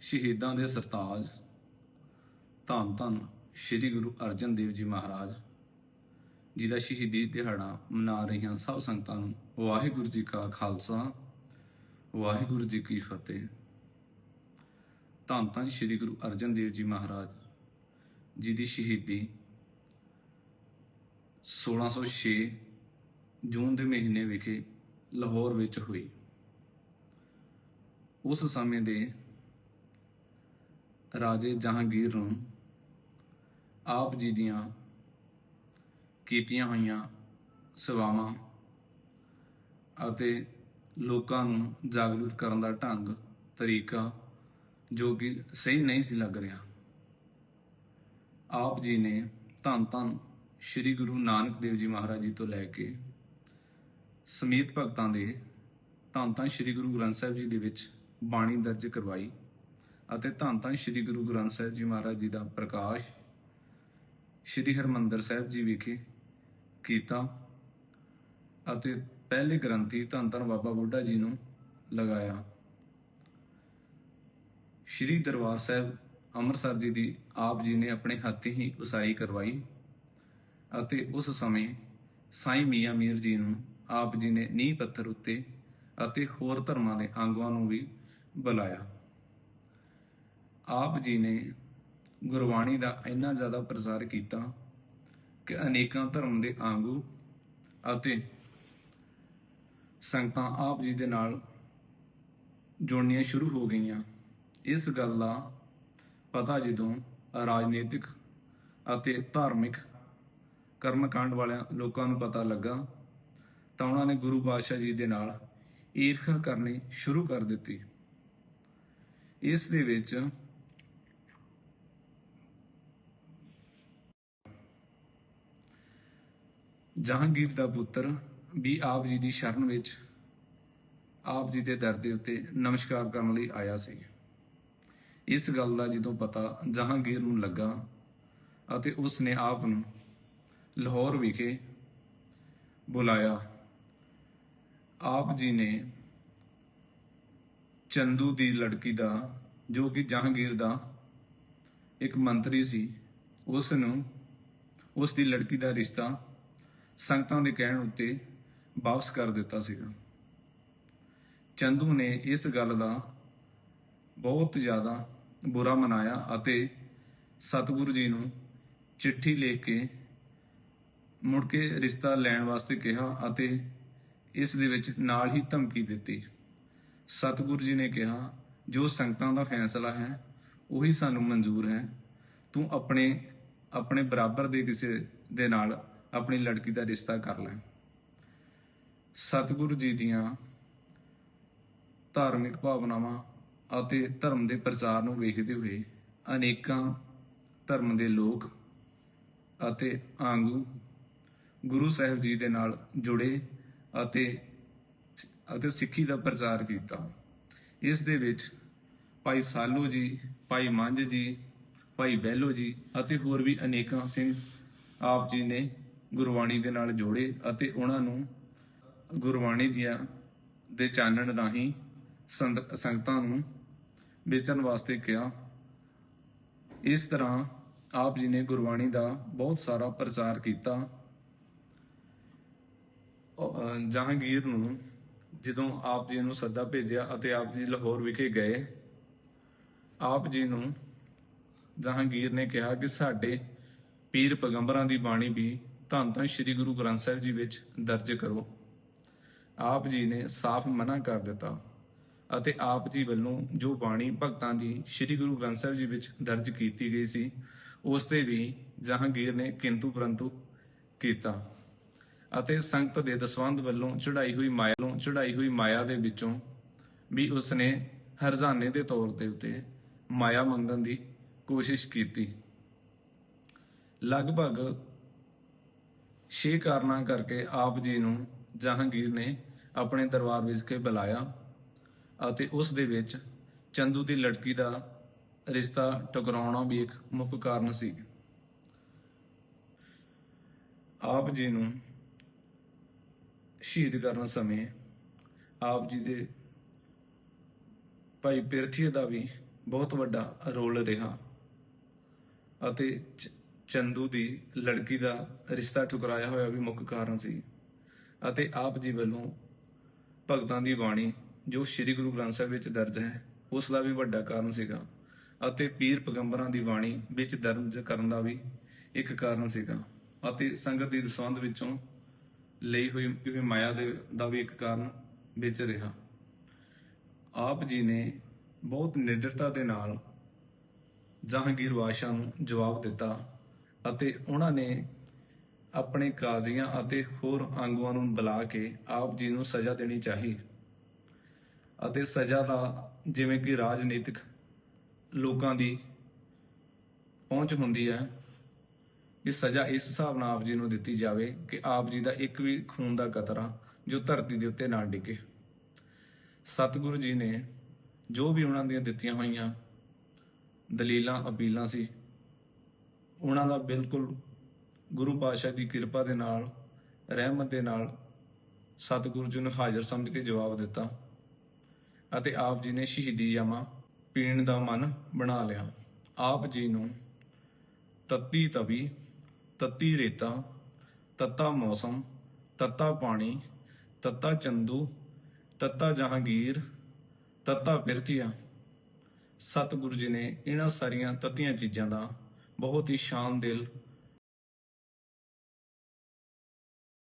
ਸ਼ਹੀਦਾਂ ਦੇ ਸਰਤਾਜ। ਧੰਨ ਧੰਨ ਸ੍ਰੀ ਗੁਰੂ ਅਰਜਨ ਦੇਵ ਜੀ ਮਹਾਰਾਜ, ਜੀ ਦਾ ਸ਼ਹੀਦੀ ਦਿਹਾੜਾ ਮਨਾ ਰਹੀਆਂ ਸਭ ਸੰਗਤਾਂ ਨੂੰ। ਵਾਹਿਗੁਰੂ ਜੀ ਕਾ ਖਾਲਸਾ, ਵਾਹਿਗੁਰੂ ਜੀ ਕੀ ਫਤਿਹ। ਧੰਨ ਧੰਨ ਸ੍ਰੀ ਗੁਰੂ ਅਰਜਨ ਦੇਵ ਜੀ ਮਹਾਰਾਜ, ਜੀ ਦੀ ਸ਼ਹੀਦੀ 1606 ਜੂਨ ਦੇ ਮਹੀਨੇ ਵਿਖੇ ਲਾਹੌਰ ਵਿੱਚ ਹੋਈ। ਉਸ ਸਮੇਂ ਦੇ ਰਾਜੇ ਜਹਾਂਗੀਰ ਨੂੰ ਆਪ ਜੀ ਦੀਆਂ ਕੀਤੀਆਂ ਹੋਈਆਂ ਸੇਵਾਵਾਂ ਅਤੇ ਲੋਕਾਂ ਨੂੰ ਜਾਗਰੂਕ ਕਰਨ ਦਾ ਢੰਗ, ਤਰੀਕਾ ਜੋ ਕਿ ਸਹੀ ਨਹੀਂ ਸੀ ਲੱਗ ਰਿਹਾ। ਆਪ ਜੀ ਨੇ ਧੰਨ ਧੰਨ ਸ੍ਰੀ ਗੁਰੂ ਨਾਨਕ ਦੇਵ ਜੀ ਮਹਾਰਾਜ ਜੀ ਤੋਂ ਲੈ ਕੇ ਸਮੀਤ ਭਗਤਾਂ ਦੇ ਧੰਨ ਧੰਨ ਸ੍ਰੀ ਗੁਰੂ ਗ੍ਰੰਥ ਸਾਹਿਬ ਜੀ ਦੇ ਵਿੱਚ ਬਾਣੀ ਦਰਜ ਕਰਵਾਈ। ਅਤੇ ਧੰਨ ਧੰਨ ਸ੍ਰੀ ਗੁਰੂ ਗ੍ਰੰਥ ਸਾਹਿਬ ਜੀ ਮਹਾਰਾਜ ਜੀ ਦਾ ਪ੍ਰਕਾਸ਼ ਸ੍ਰੀ ਹਰਮੰਦਰ ਸਾਹਿਬ ਜੀ ਵਿਖੇ ਕੀਤਾ ਅਤੇ ਪਹਿਲੇ ਗ੍ਰੰਥੀ ਧੰਨ ਧੰਨ ਬਾਬਾ ਬੁੱਢਾ ਜੀ ਨੂੰ ਲਗਾਇਆ। ਸ੍ਰੀ ਦਰਬਾਰ ਸਾਹਿਬ ਅੰਮ੍ਰਿਤਸਰ ਜੀ ਦੀ ਆਪ ਜੀ ਨੇ ਆਪਣੇ ਹੱਥੀਂ ਹੀ ਉਸਾਰੀ ਕਰਵਾਈ ਅਤੇ ਉਸ ਸਮੇਂ ਸਾਈਂ ਮੀਆਂ ਮੀਰ ਜੀ ਨੂੰ ਆਪ ਜੀ ਨੇ ਨੀਂਹ ਪੱਥਰ ਉੱਤੇ ਅਤੇ ਹੋਰ ਧਰਮਾਂ ਦੇ ਆਗੂਆਂ ਨੂੰ ਵੀ ਬੁਲਾਇਆ। ਆਪ ਜੀ ਨੇ ਗੁਰਬਾਣੀ ਦਾ ਇੰਨਾ ਜ਼ਿਆਦਾ ਪ੍ਰਚਾਰ ਕੀਤਾ ਕਿ ਅਨੇਕਾਂ ਧਰਮ ਦੇ ਆਗੂ ਅਤੇ ਸੰਗਤਾਂ ਆਪ ਜੀ ਦੇ ਨਾਲ ਜੁੜਨੀਆਂ ਸ਼ੁਰੂ ਹੋ ਗਈਆਂ। ਇਸ ਗੱਲ ਦਾ ਪਤਾ ਜਦੋਂ ਰਾਜਨੀਤਿਕ ਅਤੇ ਧਾਰਮਿਕ ਕਰਮਕਾਂਡ ਵਾਲਿਆਂ ਲੋਕਾਂ ਨੂੰ ਪਤਾ ਲੱਗਾ, ਤਾਂ ਉਹਨਾਂ ਨੇ ਗੁਰੂ ਪਾਤਸ਼ਾਹ ਜੀ ਦੇ ਨਾਲ ਈਰਖਾ ਕਰਨੀ ਸ਼ੁਰੂ ਕਰ ਦਿੱਤੀ। ਇਸ ਦੇ ਵਿੱਚ ਜਹਾਂਗੀਰ ਦਾ ਪੁੱਤਰ ਵੀ ਆਪ ਜੀ ਦੀ ਸ਼ਰਨ ਵਿੱਚ ਆਪ ਜੀ ਦੇ ਦਰ ਦੇ ਉੱਤੇ ਨਮਸਕਾਰ ਕਰਨ ਲਈ ਆਇਆ ਸੀ। ਇਸ ਗੱਲ ਦਾ ਜਦੋਂ ਪਤਾ ਜਹਾਂਗੀਰ ਨੂੰ ਲੱਗਾ ਅਤੇ ਉਸ ਨੇ ਆਪ ਨੂੰ ਲਾਹੌਰ ਵਿਖੇ ਬੁਲਾਇਆ। ਆਪ ਜੀ ਨੇ ਚੰਦੂ ਦੀ ਲੜਕੀ ਦਾ, ਜੋ ਕਿ ਜਹਾਂਗੀਰ ਦਾ ਇੱਕ ਮੰਤਰੀ ਸੀ ਉਸ ਨੂੰ ਉਸ ਦੀ ਲੜਕੀ ਦਾ ਰਿਸ਼ਤਾ ਸੰਗਤਾਂ ਦੇ ਕਹਿਣ ਉੱਤੇ ਵਾਪਸ ਕਰ ਦਿੱਤਾ ਸੀਗਾ। ਚੰਦੂ ਨੇ ਇਸ ਗੱਲ ਦਾ ਬਹੁਤ ਜ਼ਿਆਦਾ ਬੁਰਾ ਮਨਾਇਆ ਅਤੇ ਸਤਿਗੁਰੂ ਜੀ ਨੂੰ ਚਿੱਠੀ ਲਿਖ ਕੇ ਮੁੜ ਕੇ ਰਿਸ਼ਤਾ ਲੈਣ ਵਾਸਤੇ ਕਿਹਾ ਅਤੇ ਇਸ ਦੇ ਵਿੱਚ ਨਾਲ ਹੀ ਧਮਕੀ ਦਿੱਤੀ। ਸਤਿਗੁਰੂ ਜੀ ਨੇ ਕਿਹਾ, ਜੋ ਸੰਗਤਾਂ ਦਾ ਫੈਸਲਾ ਹੈ, ਉਹੀ ਸਾਨੂੰ ਮਨਜ਼ੂਰ ਹੈ। ਤੂੰ ਆਪਣੇ ਆਪਣੇ ਬਰਾਬਰ ਦੇ ਕਿਸੇ ਦੇ ਨਾਲ ਆਪਣੀ ਲੜਕੀ ਦਾ ਰਿਸ਼ਤਾ ਕਰ ਲੈ ਸਤਿਗੁਰੂ ਜੀ ਦੀਆਂ ਧਾਰਮਿਕ ਭਾਵਨਾਵਾਂ ਅਤੇ ਧਰਮ ਦੇ ਪ੍ਰਚਾਰ ਨੂੰ ਵੇਖਦੇ ਹੋਏ ਅਨੇਕਾਂ ਧਰਮ ਦੇ ਲੋਕ ਅਤੇ ਆਂਗੂ ਗੁਰੂ ਸਾਹਿਬ ਜੀ ਦੇ ਨਾਲ ਜੁੜੇ ਅਤੇ ਅਤੇ ਸਿੱਖੀ ਦਾ ਪ੍ਰਚਾਰ ਕੀਤਾ। ਇਸ ਦੇ ਵਿੱਚ ਭਾਈ ਸਾਲੂ ਜੀ, ਭਾਈ ਮੰਝ ਜੀ, ਭਾਈ ਬਹਿਲੋ ਜੀ ਅਤੇ ਹੋਰ ਵੀ ਅਨੇਕਾਂ ਸਿੰਘ ਆਪ ਜੀ ਨੇ ਗੁਰਬਾਣੀ ਦੇ ਨਾਲ ਜੋੜੇ ਅਤੇ ਉਹਨਾਂ ਨੂੰ ਗੁਰਬਾਣੀ ਦੀਆਂ ਦੇ ਚਾਨਣ ਰਾਹੀਂ ਸੰਤ- ਸੰਗਤਾਂ ਨੂੰ ਵੇਚਣ ਵਾਸਤੇ ਕਿਹਾ। ਇਸ ਤਰ੍ਹਾਂ ਆਪ ਜੀ ਨੇ ਗੁਰਬਾਣੀ ਦਾ ਬਹੁਤ ਸਾਰਾ ਪ੍ਰਚਾਰ ਕੀਤਾ। ਜਹਾਂਗੀਰ ਨੂੰ ਜਦੋਂ ਆਪ ਜੀ ਨੂੰ ਸੱਦਾ ਭੇਜਿਆ ਅਤੇ ਆਪ ਜੀ ਲਾਹੌਰ ਵਿਖੇ ਗਏ, ਆਪ ਜੀ ਨੂੰ ਜਹਾਂਗੀਰ ਨੇ ਕਿਹਾ ਕਿ ਸਾਡੇ ਪੀਰ ਪੈਗੰਬਰਾਂ ਦੀ ਬਾਣੀ ਵੀ ਧੰਨ ਧੰਨ ਸ੍ਰੀ ਗੁਰੂ ਗ੍ਰੰਥ ਸਾਹਿਬ ਜੀ ਵਿੱਚ ਦਰਜ ਕਰੋ। ਆਪ ਜੀ ਨੇ ਸਾਫ਼ ਮਨਾ ਕਰ ਦਿੱਤਾ ਅਤੇ ਆਪ ਜੀ ਵੱਲੋਂ ਜੋ ਬਾਣੀ ਭਗਤਾਂ ਦੀ ਸ੍ਰੀ ਗੁਰੂ ਗ੍ਰੰਥ ਸਾਹਿਬ ਜੀ ਵਿੱਚ ਦਰਜ ਕੀਤੀ ਗਈ ਸੀ, ਉਸ ਤੇ ਵੀ ਜਹਾਂਗੀਰ ਨੇ ਕਿੰਤੂ ਪਰੰਤੂ ਕੀਤਾ ਅਤੇ ਸੰਗਤ ਦੇ ਦਸਵੰਧ ਵੱਲੋਂ ਚੜਾਈ ਹੋਈ ਮਾਇਆ ਨੂੰ ਚੜਾਈ ਹੋਈ ਮਾਇਆ ਦੇ ਵਿੱਚੋਂ ਵੀ ਉਸਨੇ ਹਰਜ਼ਾਨੇ ਦੇ ਤੌਰ ਤੇ ਉਤੇ ਮਾਇਆ ਮੰਗਣ ਦੀ ਕੋਸ਼ਿਸ਼ ਕੀਤੀ। ਲਗਭਗ ਛੇ ਕਾਰਨਾਂ ਕਰਕੇ ਆਪ ਜੀ ਨੂੰ ਜਹਾਂਗੀਰ ਨੇ ਆਪਣੇ ਦਰਬਾਰ ਵਿੱਚ ਕੇ ਬੁਲਾਇਆ ਅਤੇ ਉਸ ਦੇ ਵਿੱਚ ਚੰਦੂ ਦੀ ਲੜਕੀ ਦਾ ਰਿਸ਼ਤਾ ਟਕਰਾਉਣਾ ਵੀ ਇੱਕ ਮੁੱਖ ਕਾਰਨ ਸੀ। ਆਪ ਜੀ ਨੂੰ ਸ਼ਹੀਦ ਕਰਨ ਸਮੇਂ ਆਪ ਜੀ ਦੇ ਭਾਈ ਪਿਰਥੀ ਦਾ ਵੀ ਬਹੁਤ ਵੱਡਾ ਰੋਲ ਰਿਹਾ ਅਤੇ ਚੰਦੂ ਦੀ ਲੜਕੀ ਦਾ ਰਿਸ਼ਤਾ ਠੁਕਰਾਇਆ ਹੋਇਆ ਵੀ ਮੁੱਖ ਕਾਰਨ ਸੀ ਅਤੇ ਆਪ ਜੀ ਵੱਲੋਂ ਭਗਤਾਂ ਦੀ ਬਾਣੀ ਜੋ ਸ੍ਰੀ ਗੁਰੂ ਗ੍ਰੰਥ ਸਾਹਿਬ ਵਿੱਚ ਦਰਜ ਹੈ ਉਸ ਦਾ ਵੀ ਵੱਡਾ ਕਾਰਨ ਸੀਗਾ ਅਤੇ ਪੀਰ ਪੈਗੰਬਰਾਂ ਦੀ ਬਾਣੀ ਵਿੱਚ ਦਰਜ ਕਰਨ ਦਾ ਵੀ ਇੱਕ ਕਾਰਨ ਸੀਗਾ ਅਤੇ ਸੰਗਤ ਦੀ ਦਸਵੰਦ ਵਿੱਚੋਂ ਲਈ ਹੋਈ ਹੋਈ ਮਾਇਆ ਦੇ, ਦਾ ਵੀ ਇੱਕ ਕਾਰਨ ਵਿੱਚ ਰਿਹਾ। ਆਪ ਜੀ ਨੇ ਬਹੁਤ ਨਿਡਰਤਾ ਦੇ ਨਾਲ ਜਹਾਂਗੀਰ ਬਾਦਸ਼ਾਹ ਨੂੰ ਜਵਾਬ ਦਿੱਤਾ ਅਤੇ ਉਹਨਾਂ ਨੇ ਆਪਣੇ ਕਾਜ਼ੀਆਂ ਅਤੇ ਹੋਰ ਆਗੂਆਂ ਨੂੰ ਬੁਲਾ ਕੇ ਆਪ ਜੀ ਨੂੰ ਸਜ਼ਾ ਦੇਣੀ ਚਾਹੀ ਅਤੇ ਸਜ਼ਾ ਦਾ ਜਿਵੇਂ ਕਿ ਰਾਜਨੀਤਿਕ ਲੋਕਾਂ ਦੀ ਪਹੁੰਚ ਹੁੰਦੀ ਹੈ ਕਿ ਸਜ਼ਾ ਇਸ ਹਿਸਾਬ ਨਾਲ ਆਪ ਜੀ ਨੂੰ ਦਿੱਤੀ ਜਾਵੇ ਕਿ ਆਪ ਜੀ ਦਾ ਇੱਕ ਵੀ ਖੂਨ ਦਾ ਕਤਰਾ ਜੋ ਧਰਤੀ ਦੇ ਉੱਤੇ ਨਾ ਡਿੱਗੇ। ਸਤਿਗੁਰੂ ਜੀ ਨੇ ਜੋ ਵੀ ਉਹਨਾਂ ਦੀਆਂ ਦਿੱਤੀਆਂ ਹੋਈਆਂ ਦਲੀਲਾਂ, ਅਪੀਲਾਂ ਸੀ ਉਹਨਾਂ ਦਾ ਬਿਲਕੁਲ ਗੁਰੂ ਪਾਤਸ਼ਾਹ ਦੀ ਕਿਰਪਾ ਦੇ ਨਾਲ, ਰਹਿਮਤ ਦੇ ਨਾਲ ਸਤਿਗੁਰੂ ਜੀ ਨੂੰ ਹਾਜ਼ਰ ਸਮਝ ਕੇ ਜਵਾਬ ਦਿੱਤਾ ਅਤੇ ਆਪ ਜੀ ਨੇ ਸ਼ਹੀਦੀ ਜਾਮਾ ਪੀਣ ਦਾ ਮਨ ਬਣਾ ਲਿਆ। ਆਪ ਜੀ ਨੂੰ ਤੱਤੀ ਤਵੀ, ਤੱਤੀ ਰੇਤਾ, ਤੱਤਾ ਮੌਸਮ, ਤੱਤਾ ਪਾਣੀ, ਤੱਤਾ ਚੰਦੂ, ਤੱਤਾ ਜਹਾਂਗੀਰ, ਤੱਤਾ ਪਿਰਤੀਆ ਸਤਿਗੁਰੂ ਜੀ ਨੇ ਇਹਨਾਂ ਸਾਰੀਆਂ ਤੱਤੀਆਂ ਚੀਜ਼ਾਂ ਦਾ ਬਹੁਤ ਹੀ ਸ਼ਾਨਦਿਲ